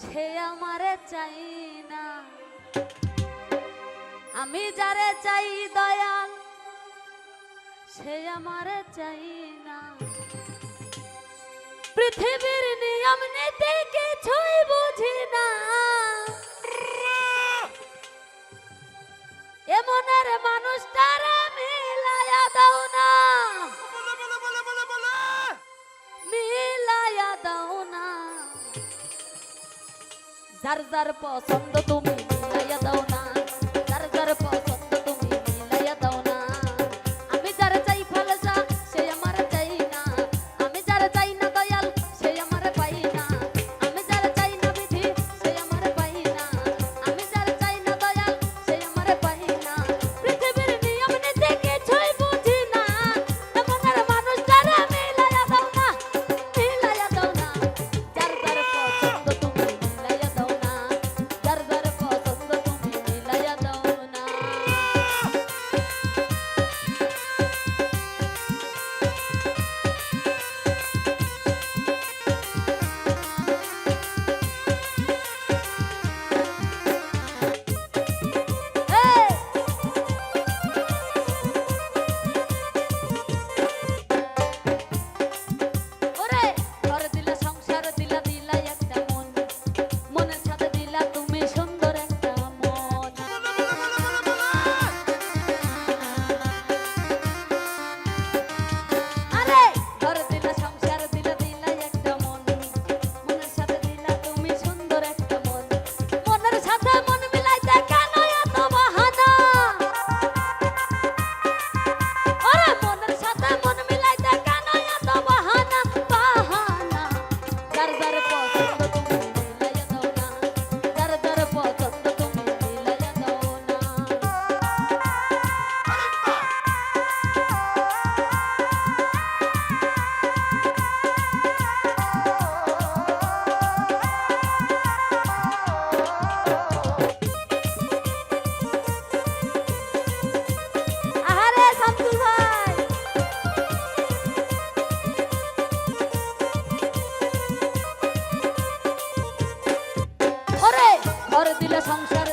সে আমারে চাই না। আমি যারে চাই দয়াল, সে আমারে চাই না। পৃথিবীর নিয়ম নীতি কিছুই বুঝি না। যার যার পছন্দ তুমি মিলাইয়া দাও না। ঘর দিল সংসার